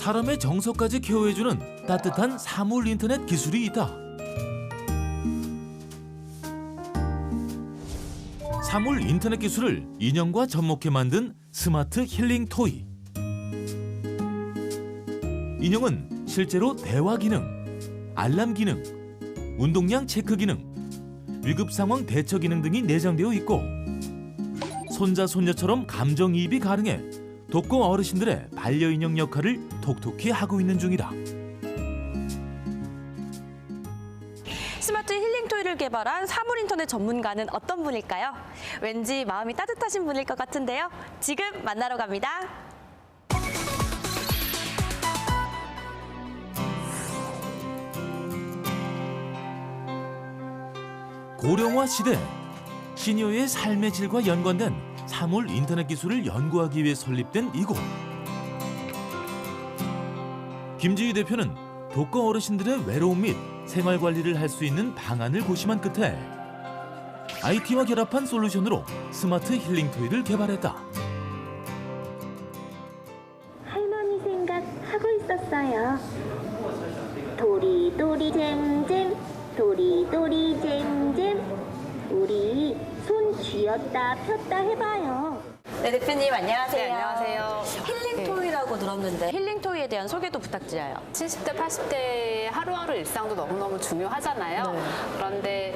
사람의 정서까지 케어해주는 따뜻한 사물 인터넷 기술이 있다. 사물 인터넷 기술을 인형과 접목해 만든 스마트 힐링 토이. 인형은 실제로 대화 기능, 알람 기능, 운동량 체크 기능, 위급 상황 대처 기능 등이 내장되어 있고 손자 손녀처럼 감정이입이 가능해 독거 어르신들의 반려인형 역할을 톡톡히 하고 있는 중이다. 스마트 힐링 토이를 개발한 사물 인터넷 전문가는 어떤 분일까요? 왠지 마음이 따뜻하신 분일 것 같은데요. 지금 만나러 갑니다. 고령화 시대 시니어의 삶의 질과 연관된 사물 인터넷 기술을 연구하기 위해 설립된 이곳. 김지희 대표는 독거 어르신들의 외로움 및 생활 관리를 할 수 있는 방안을 고심한 끝에 IT와 결합한 솔루션으로 스마트 힐링 토이를 개발했다. 할머니 생각 하고 있었어요. 도리도리 잼잼, 도리도리 잼잼. 우리 손 쥐었다 폈다 해봐요. 네, 대표님 안녕하세요. 네, 안녕하세요. 힐링 네. 토이 라고 들었는데 힐링 토이에 대한 소개도 부탁드려요. 70대, 80대의 하루하루 일상도 너무너무 중요하잖아요. 네. 그런데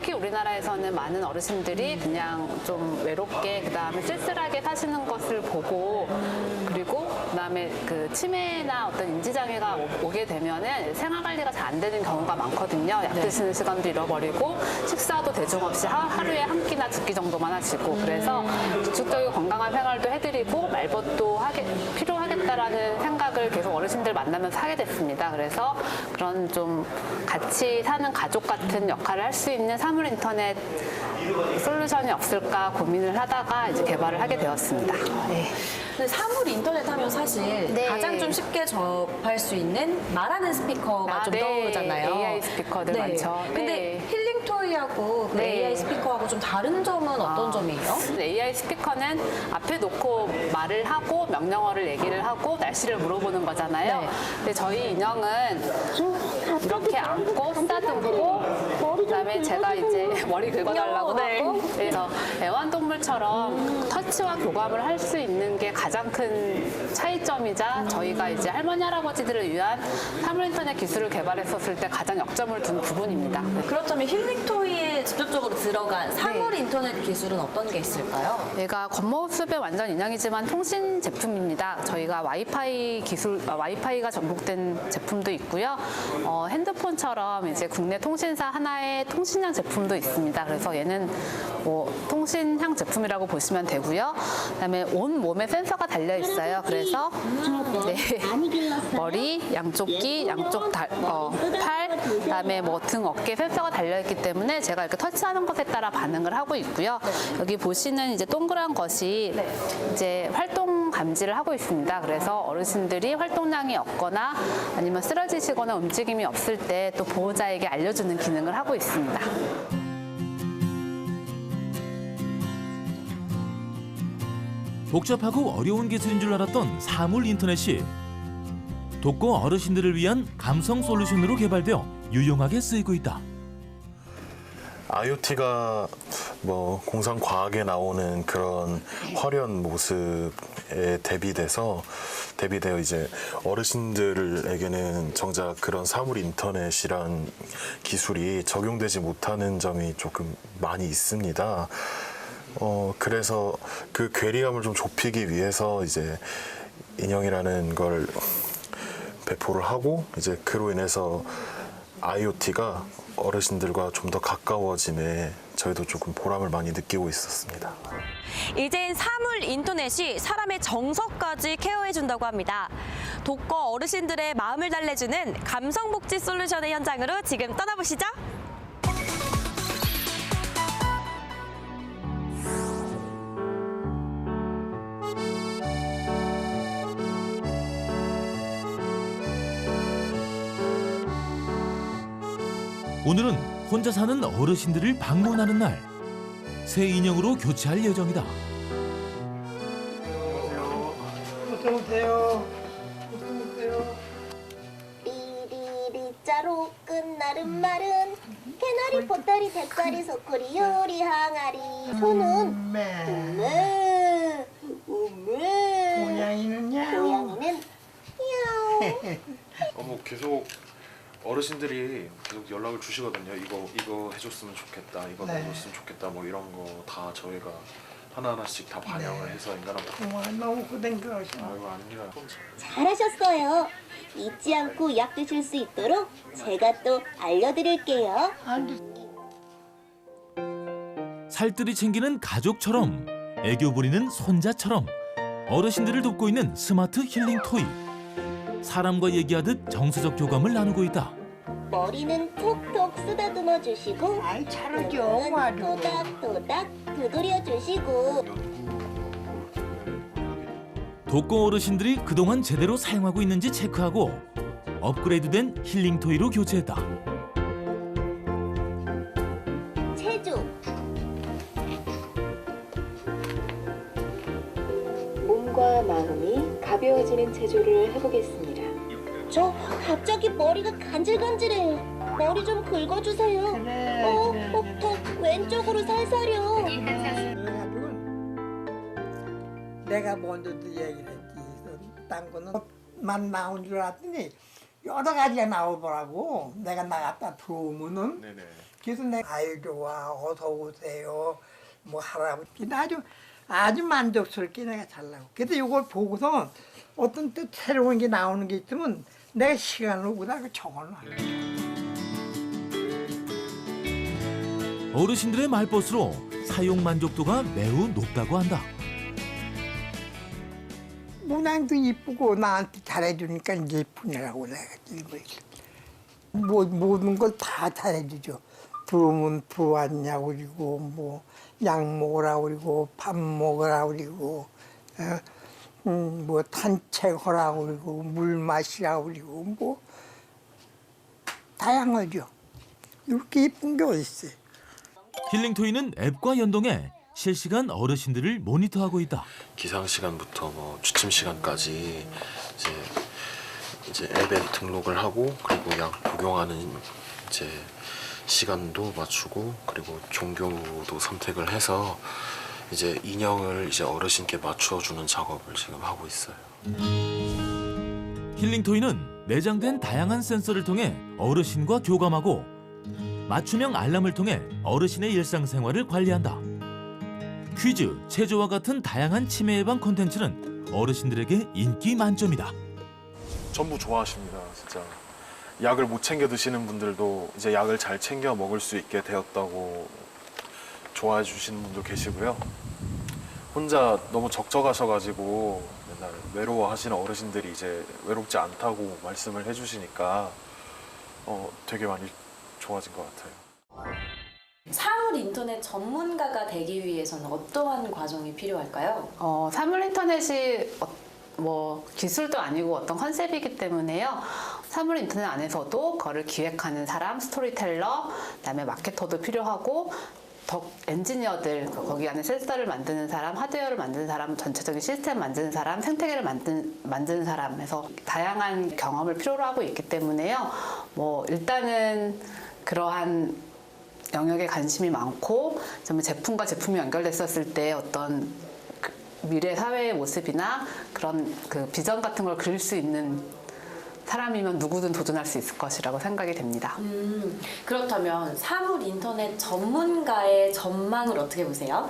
특히 우리나라에서는 많은 어르신들이 그냥 좀 외롭게 그다음에 쓸쓸하게 사시는 것을 보고 그리고 그다음에 그 치매나 어떤 인지 장애가 오- 오게 되면은 생활 관리가 잘 안 되는 경우가 많거든요. 약 네. 드시는 시간도 잃어버리고 식사도 대중 없이 하- 하루에 한 끼나 두 끼 정도만 하시고 그래서 지속적이고 건강한 생활도 해드리고 말벗도 하게 필요 하겠다라는 생각을 계속 어르신들 만나면서 하게 됐습니다. 그래서 그런 좀 같이 사는 가족 같은 역할을 할 수 있는 사물 인터넷 솔루션이 없을까 고민을 하다가 이제 개발을 하게 되었습니다. 네. 근데 사물 인터넷 하면 사실 네. 가장 좀 쉽게 접할 수 있는 말하는 스피커가 아, 좀 네. 떠오르잖아요. AI 스피커들 많죠. 근데 네. 힐링 토이하고 그 네. AI 스피커하고 좀 다른 점은 어떤 아. 점이에요? AI 스피커는 앞에 놓고 말을 하고 명령어를 얘기를 하고 날씨를 물어보는 거잖아요. 네. 근데 저희 인형은 이렇게 앉고 쓰다듬고 그다음에 제가 이제 머리 긁어달라고 어, 네. 하고 그래서 애완동물처럼 터치와 교감을 할 수 있는 게 가장 큰 차이점이자 저희가 이제 할머니 할아버지들을 위한 사물 인터넷 기술을 개발했었을 때 가장 역점을 둔 부분입니다. 그렇다면 힐링 토이에 직접적으로 들어간 사물 네. 인터넷 기술은 어떤 게 있을까요? 얘가 겉모습에 완전 인형이지만 통신 제품입니다. 저희가 와이파이 기술, 아, 와이파이가 접목된 제품도 있고요. 어, 핸드폰처럼 이제 국내 통신사 하나의 통신형 제품도 있습니다. 그래서 얘는 뭐 통신형 제품이라고 보시면 되고요. 그다음에 온 몸에 센서 가 달려 있어요. 그래서 네. 머리, 양쪽 귀, 양쪽 달, 어, 팔, 그다음에 뭐 등, 어깨 센서가 달려 있기 때문에 제가 이렇게 터치하는 것에 따라 반응을 하고 있고요. 여기 보시는 이제 동그란 것이 이제 활동 감지를 하고 있습니다. 그래서 어르신들이 활동량이 없거나 아니면 쓰러지시거나 움직임이 없을 때 또 보호자에게 알려주는 기능을 하고 있습니다. 복잡하고 어려운 기술인 줄 알았던 사물 인터넷이 독거 어르신들을 위한 감성 솔루션으로 개발되어 유용하게 쓰이고 있다. IoT가 뭐 공상 과학에 나오는 그런 화려한 모습에 대비돼서 대비되어 이제 어르신들에게는 정작 그런 사물 인터넷이란 기술이 적용되지 못하는 점이 조금 많이 있습니다. 어 그래서 그 괴리감을 좀 좁히기 위해서 이제 인형이라는 걸 배포를 하고 이제 그로 인해서 IoT가 어르신들과 좀 더 가까워짐에 저희도 조금 보람을 많이 느끼고 있었습니다. 이젠 사물 인터넷이 사람의 정서까지 케어해준다고 합니다. 독거 어르신들의 마음을 달래주는 감성복지 솔루션의 현장으로 지금 떠나보시죠. 오늘은 혼자 사는 어르신들을 방문하는 날. 새 인형으로 교체할 예정이다. 어서오세요. 자로 끝나름 말은 개나리, 보따리, 대가리, 소쿠리, 요리, 항아리. 손은 우메 우메 고양이는 야옹. 고양이는 야옹. 어머 계속 어르신들이 계속 연락을 주시거든요. 이거 이거 해줬으면 좋겠다. 이거 네. 해줬으면 좋겠다. 뭐 이런 거 다 저희가 하나 하나씩 다 반영을 네. 해서 인간한 와 너무 고생스러우시네 아이고 아닙니다. 잘하셨어요. 잊지 않고 약 드실 수 있도록 제가 또 알려드릴게요. 살뜰히 챙기는 가족처럼 애교 부리는 손자처럼 어르신들을 돕고 있는 스마트 힐링 토이. 사람과 얘기하듯 정서적 교감을 나누고 있다. 머리는 톡톡 쓰다듬어 주시고 아이 잘하죠 토닥토닥 두드려 주시고 독거 어르신들이 그동안 제대로 사용하고 있는지 체크하고 업그레이드된 힐링 토이로 교체했다. 가벼워지는 체조를 해보겠습니다. 저 갑자기 머리가 간질간질해요. 머리 좀 긁어주세요. 그래 어, 그래 어, 더 왼쪽으로 살살요. 내가 먼저도 얘기를 했지 딴 거는 만 나온 줄 알았더니 여러 가지가 나오더라고 내가 나갔다 들어오면은 네네. 그래서 내가 아유 좋아 어서 오세요 뭐 할아버지 아주 아주 만족스럽게 내가 잘 나고 그래서 이걸 보고서 어떤 또 새로운 게 나오는 게 있으면 내가 시간을 오다 그 적어놔 어르신들의 말벗으로 사용 만족도가 매우 높다고 한다. 모양도 이쁘고 나한테 잘해주니까 예쁘냐고 내가 일부 뭐 모든 걸 다 잘해주죠. 들어오면 들어왔냐고 그러고 뭐 약 먹으라고 그러고 밥 먹으라고 그러고 어, 음, 뭐 산책하라고 그러고 물 마시라고 그러고 뭐 다양하죠. 이렇게 예쁜 게 어딨어요. 힐링 토이는 앱과 연동해 실시간 어르신들을 모니터하고 있다. 기상 시간부터 뭐 취침 시간까지 이제 이제 앱에 등록을 하고 그리고 약 복용하는 이제 시간도 맞추고 그리고 종교도 선택을 해서 이제 인형을 이제 어르신께 맞춰 주는 작업을 지금 하고 있어요. 힐링 토이는 내장된 다양한 센서를 통해 어르신과 교감하고 맞춤형 알람을 통해 어르신의 일상생활을 관리한다. 퀴즈, 체조와 같은 다양한 치매 예방 콘텐츠는 어르신들에게 인기 만점이다. 전부 좋아하십니다, 진짜. 약을 못 챙겨 드시는 분들도 이제 약을 잘 챙겨 먹을 수 있게 되었다고 좋아해 주시는 분도 계시고요. 혼자 너무 적적하셔가지고 맨날 외로워하시는 어르신들이 이제 외롭지 않다고 말씀을 해주시니까 어, 되게 많이 좋아진 것 같아요. 사물 인터넷 전문가가 되기 위해서는 어떠한 과정이 필요할까요? 어, 사물 인터넷이 어, 뭐 기술도 아니고 어떤 컨셉이기 때문에요. 사물 인터넷 안에서도 그거를 기획하는 사람, 스토리텔러, 그다음에 마케터도 필요하고 더 엔지니어들 그 거기 안에 센서를 만드는 사람, 하드웨어를 만드는 사람, 전체적인 시스템 만드는 사람, 생태계를 만든 만드는 사람에서 다양한 경험을 필요로 하고 있기 때문에요. 뭐 일단은 그러한 영역에 관심이 많고 정말 제품과 제품이 연결됐었을 때 어떤 그 미래 사회의 모습이나 그런 그 비전 같은 걸 그릴 수 있는 사람이면 누구든 도전할 수 있을 것이라고 생각이 됩니다. 음, 그렇다면 사물 인터넷 전문가의 전망을 어떻게 보세요?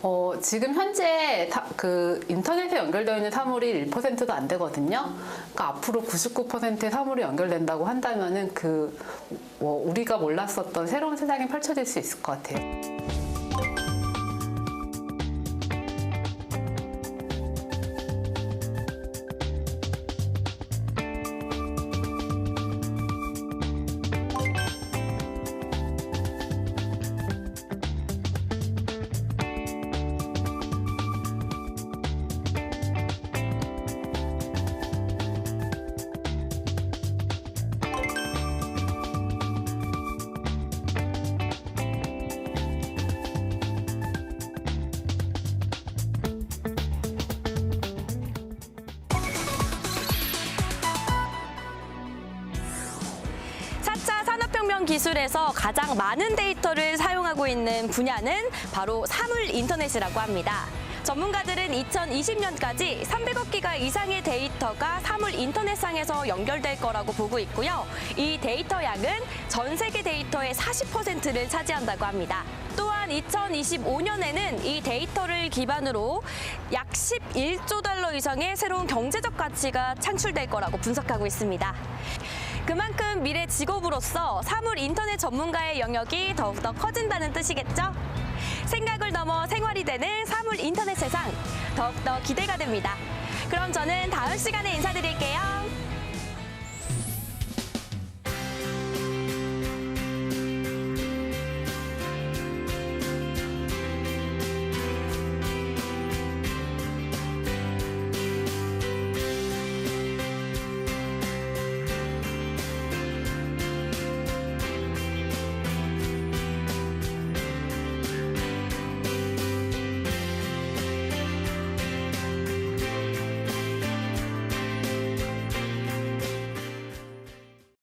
어, 지금 현재 타- 그 인터넷에 연결되어 있는 사물이 1%도 안 되거든요. 그러니까 앞으로 99%의 사물이 연결된다고 한다면은 그 뭐 우리가 몰랐었던 새로운 세상이 펼쳐질 수 있을 것 같아요. 기술에서 가장 많은 데이터를 사용하고 있는 분야는 바로 사물 인터넷이라고 합니다. 전문가들은 2020년까지 300억 기가 이상의 데이터가 사물 인터넷상에서 연결될 거라고 보고 있고요. 이 데이터 양은 전 세계 데이터의 40%를 차지한다고 합니다. 또한 2025년에는 이 데이터를 기반으로 약 11조 달러 이상의 새로운 경제적 가치가 창출될 거라고 분석하고 있습니다. 그만큼 미래 직업으로서 사물 인터넷 전문가의 영역이 더욱더 커진다는 뜻이겠죠? 생각을 넘어 생활이 되는 사물 인터넷 세상 더욱더 기대가 됩니다. 그럼 저는 다음 시간에 인사드릴게요.